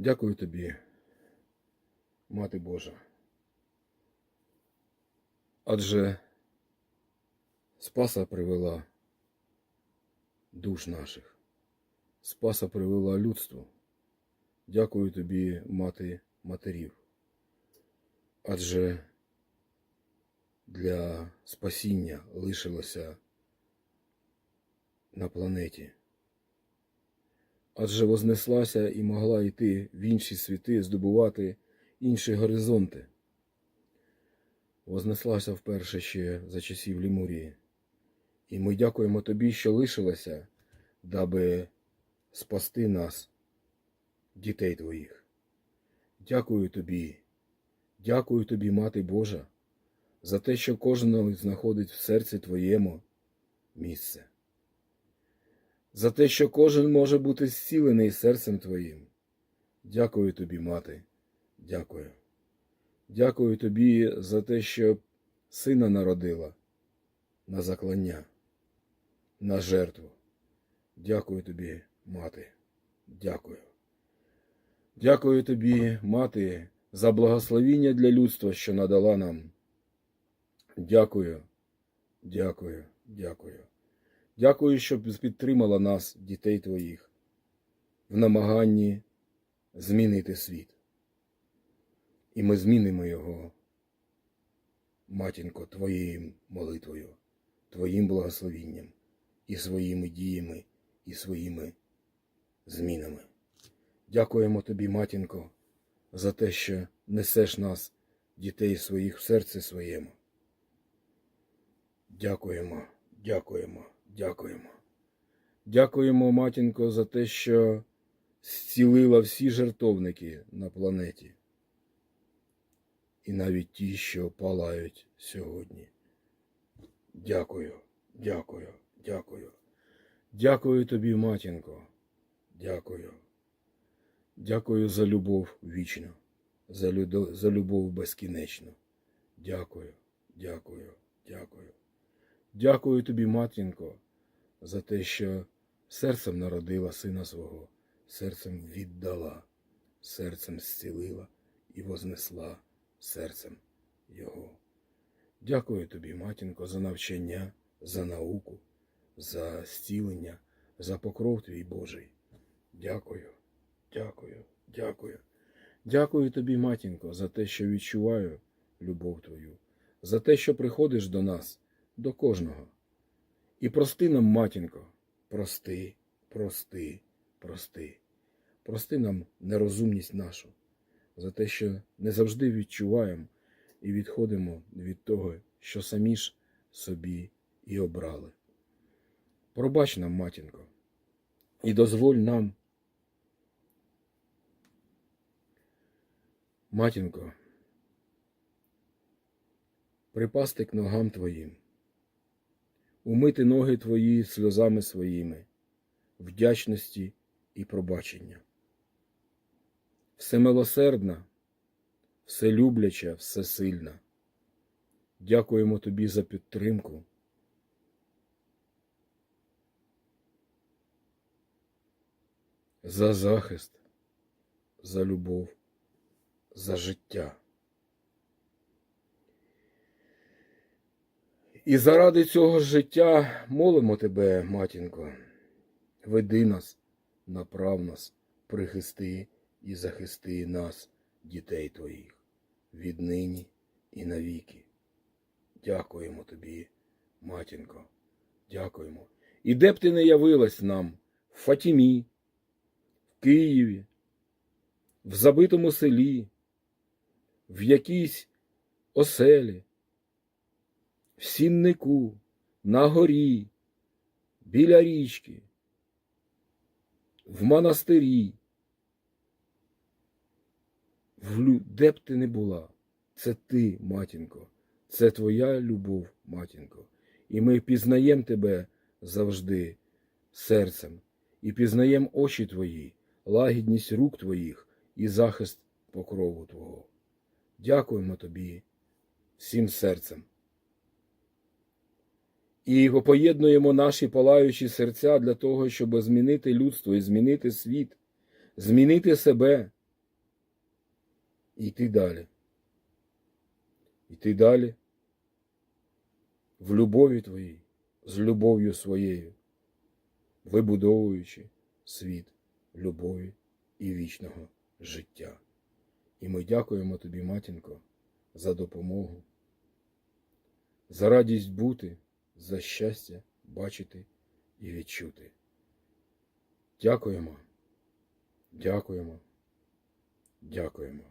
Дякую тобі, Мати Божа. Адже Спаса привела душ наших, Спаса привела людству. Дякую тобі, мати матерів. Адже для спасіння лишилося на планеті. Адже вознеслася і могла йти в інші світи, здобувати інші горизонти. Вознеслася вперше ще за часів Лімурії. І ми дякуємо тобі, що лишилася, даби спасти нас, дітей твоїх. Дякую тобі, дякую тобі, Мати Божа, за те, що кожен знаходить в серці твоєму місце. За те, що кожен може бути зцілений серцем твоїм. Дякую тобі, мати, дякую. Дякую тобі за те, що сина народила на заклання, на жертву. Дякую тобі, мати, дякую. Дякую тобі, мати, за благословіння для людства, що надала нам. Дякую, дякую, дякую. Дякую, що підтримала нас, дітей твоїх, в намаганні змінити світ. І ми змінимо його, матінко, твоєю молитвою, твоїм благословінням і своїми діями, і своїми змінами. Дякуємо тобі, матінко, за те, що несеш нас, дітей своїх в серці своєму. Дякуємо, дякуємо, дякуємо. Дякуємо, матінко, за те, що зцілила всі жертовники на планеті. І навіть ті, що палають сьогодні. Дякую, дякую, дякую. Дякую тобі, матінко. Дякую. Дякую за любов вічну, за, людо, за любов безкінечну. Дякую, дякую, дякую. Дякую тобі, матінко, за те, що серцем народила сина свого, серцем віддала, серцем зцілила і вознесла серцем його. Дякую тобі, матінко, за навчання, за науку, за зцілення, за покров твій Божий. Дякую, дякую, дякую. Дякую тобі, матінко, за те, що відчуваю любов твою, за те, що приходиш до нас, до кожного. І прости нам, матінко, прости, прости, прости. Прости нам нерозумність нашу, за те, що не завжди відчуваємо і відходимо від того, що самі ж собі і обрали. Пробач нам, матінко, і дозволь нам, матінко, припасти к ногам Твоїм, умити ноги Твої сльозами своїми, вдячності і пробачення. Всемилосердна, вселюбляча, всесильна. Дякуємо Тобі за підтримку. За захист, за любов, за життя. І заради цього життя молимо тебе, матінко, веди нас, направ нас, прихисти і захисти нас, дітей твоїх, віднині і навіки. Дякуємо тобі, матінко, дякуємо. І де б ти не явилась нам в Фатімі, в Києві, в забитому селі, в якійсь оселі, в сіннику, на горі, біля річки, в монастирі, в лю... де б ти не була, це ти, матінко, це твоя любов, матінко. І ми пізнаємо тебе завжди серцем, і пізнаємо очі твої, лагідність рук твоїх і захист покрову Твого. Дякуємо тобі всім серцем. І поєднуємо наші палаючі серця для того, щоб змінити людство і змінити світ, змінити себе, і йти далі. Йти далі в любові твоїй, з любов'ю своєю, вибудовуючи світ любові і вічного життя. І ми дякуємо тобі, матінко, за допомогу, за радість бути, за щастя бачити і відчути. Дякуємо, дякуємо, дякуємо.